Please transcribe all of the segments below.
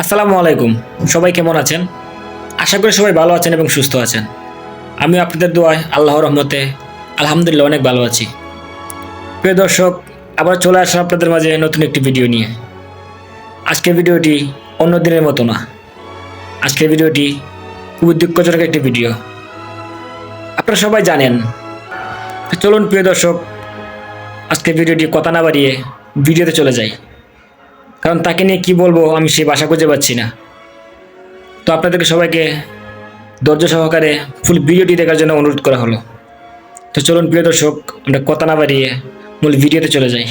আসসালামু আলাইকুম। সবাই কেমন আছেন? আশা করি সবাই ভালো আছেন এবং সুস্থ আছেন। আমি আপনাদের দোয়ায় আল্লাহ রহমতে আলহামদুলিল্লাহ অনেক ভালো আছি। প্রিয় দর্শক, আবার চলে আসলাম আপনাদের মাঝে নতুন একটি ভিডিও নিয়ে। আজকের ভিডিওটি অন্য দিনের মতো না। আজকের ভিডিওটি খুবই দুঃখজনক একটি ভিডিও। আপনারা সবাই জানেন। চলুন প্রিয় দর্শক, আজকের ভিডিওটি কথা না বাড়িয়ে ভিডিওতে চলে যাই। কারণ তাকে নিয়ে কি বলব আমি সেই বাসা খুঁজে পাচ্ছি না। তো আপনাদেরকে সবাইকে ধৈর্য সহকারে ফুল ভিডিওটি দেখার জন্য অনুরোধ করা হলো। তো চলুন প্রিয় দর্শক, আমরা কথা না বাড়িয়ে মূল ভিডিওতে চলে যাই।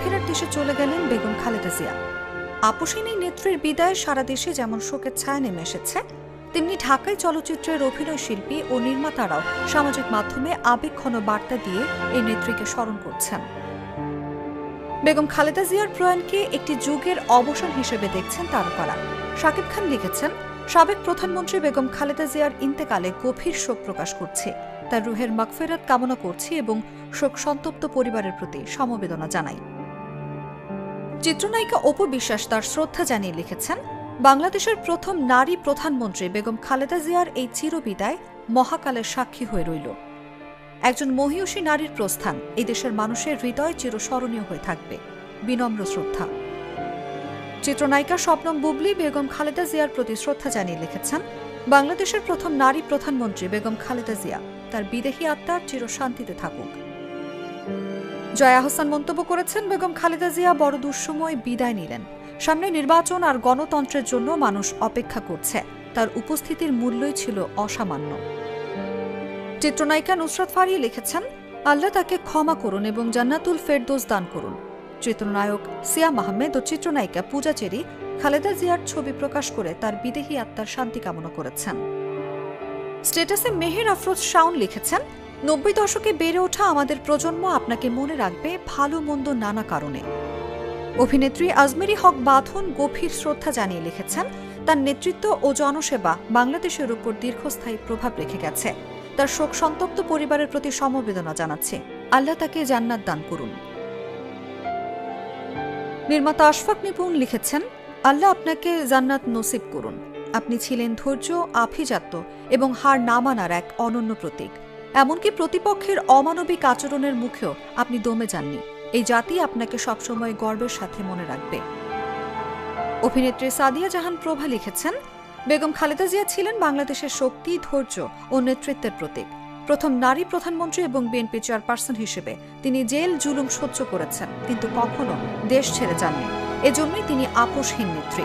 ফেরার দেশে চলে গেলেন বেগম খালেদা জিয়া। আপসিনী নেত্রীর বিদায় সারা দেশে যেমন শোকের ছায়া নেমে এসেছে, তেমনি ঢাকায় চলচ্চিত্রের অভিনয় শিল্পী ও নির্মাতারাও সামাজিক মাধ্যমে আবেগঘন বার্তা দিয়ে এই নেত্রীকে স্মরণ করছেন। বেগম খালেদা জিয়ার প্রয়াণকে একটি যুগের অবসান হিসেবে দেখছেন তারকারা। শাকিব খান লিখেছেন, সাবেক প্রধানমন্ত্রী বেগম খালেদা জিয়ার ইন্তেকালে গভীর শোক প্রকাশ করছে। তার রুহের মাগফেরাত কামনা করছি এবং শোক সন্তপ্ত পরিবারের প্রতি সমবেদনা জানাই। চিত্রনায়িকা অপু বিশ্বাস তার শ্রদ্ধা জানিয়ে লিখেছেন, বাংলাদেশের প্রথম নারী প্রধানমন্ত্রী বেগম খালেদা জিয়ার এই চিরবিদায় মহাকালের সাক্ষী হয়ে রইল। একজন মহিয়সী নারীর প্রস্থান এই দেশের মানুষের হৃদয় চিরস্মরণীয় হয়ে থাকবে। বিনম্র শ্রদ্ধা। চিত্রনায়িকা স্বপ্নম বুবলি, বেগম খালেদা জিয়ার প্রতি শ্রদ্ধা জানিয়ে লিখেছেন, বাংলাদেশের প্রথম নারী প্রধানমন্ত্রী বেগম খালেদা জিয়া, তার বিদেহী আত্মার চিরশান্তিতে থাকুক। জয়া হোসেন মন্তব্য করেছেন, বেগম খালেদা জিয়া বড় দুঃসময় বিদায় নিলেন। সামনে নির্বাচন আর গণতন্ত্রের জন্য মানুষ অপেক্ষা করছে। তার উপস্থিতির মূল্যই ছিল অসামান্য। চিত্রনায়িকা নুসরাত ফারিয়ে লিখেছেন, আল্লাহ তাকে ক্ষমা করুন এবং জান্নাতুল ফেরদোস দান করুন। চিত্রনায়ক সিয়া মাহমেদ ও চিত্রনায়িকা পূজা চেরি খালেদা জিয়ার ছবি প্রকাশ করে তার বিদেহী আত্মার শান্তি কামনা করেছেন। স্টেটাসে মেহের আফরোজ শাওন লিখেছেন, নব্বই দশকে বেড়ে ওঠা আমাদের প্রজন্ম আপনাকে মনে রাখবে ভালো মন্দ নানা কারণে। অভিনেত্রী আজমেরি হক বাঁধন গভীর শ্রদ্ধা জানিয়ে লিখেছেন, তার নেতৃত্ব ও জনসেবা বাংলাদেশের উপর দীর্ঘস্থায়ী প্রভাব রেখে গেছে। তার শোক সন্তপ্ত পরিবারের প্রতি সমবেদনা জানাচ্ছে। আল্লাহ তাকে জান্নাত দান করুন। নির্মাতা আশফাক নিপুণ লিখেছেন, আল্লাহ আপনাকে জান্নাত নসিব করুন। আপনি ছিলেন ধৈর্য, আভিজাত্য এবং হার না মানার এক অনন্য প্রতীক। এমনকি প্রতিপক্ষের অমানবিক আচরণের মুখেও আপনি দমে যাননি। এই জাতি আপনাকে সবসময় গর্বের সাথে মনে রাখবে। অভিনেত্রী সাদিয়া জাহান প্রভা লিখেছেন বেগম খালেদা জিয়া ছিলেন বাংলাদেশের শক্তি, ধৈর্য ও নেতৃত্বের প্রতীক। প্রথম নারী প্রধানমন্ত্রী এবং বিএনপি চেয়ারপারসন হিসেবে তিনি জেল, জুলুম সহ্য করেছেন, কিন্তু কখনো দেশ ছেড়ে যাননি। এজন্যই তিনি আপোষহীন নেত্রী।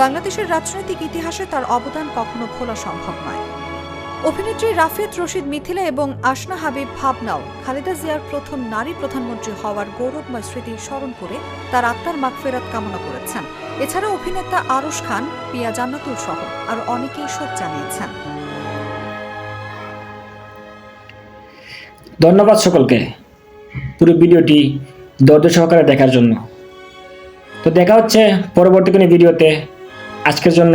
বাংলাদেশের রাজনৈতিক ইতিহাসে তার অবদান কখনো ভোলা সম্ভব নয়। অভিনেত্রী রাফিয়াত রশিদ মিথিলা এবং আশনা হাবিব ভাবনাও। খালেদা জিয়ার প্রথম নারী প্রধানমন্ত্রী হওয়ার গৌরবময় স্মৃতি স্মরণ করে তার আত্মার মাগফেরাত কামনা করেছেন। এছাড়া অভিনেতা আরশ খান, পিয়া জান্নাতুল সহ আরও অনেকেই শোক জানিয়েছেন। ধন্যবাদ সকলকে পুরো ভিডিওটি ধৈর্য সহকারে দেখার জন্য। তো দেখা হচ্ছে পরবর্তী কোনো ভিডিওতে। আজকের জন্য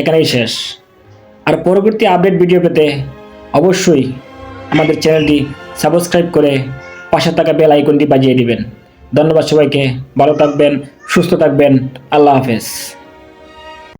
এখানেই শেষ। আর পরবর্তী আপডেট ভিডিও পেতে অবশ্যই আমাদের চ্যানেলটি সাবস্ক্রাইব করে পাশে থাকা বেল আইকনটি বাজিয়ে দিবেন। ধন্যবাদ সবাইকে। ভালো থাকবেন, সুস্থ থাকবেন। আল্লাহ হাফেজ।